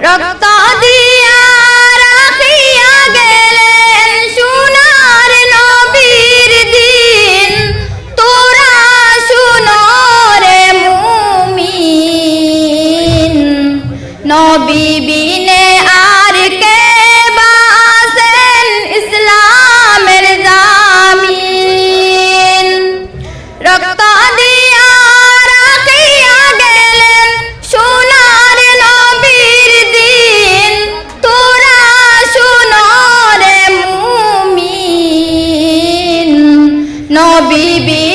然后到 নবী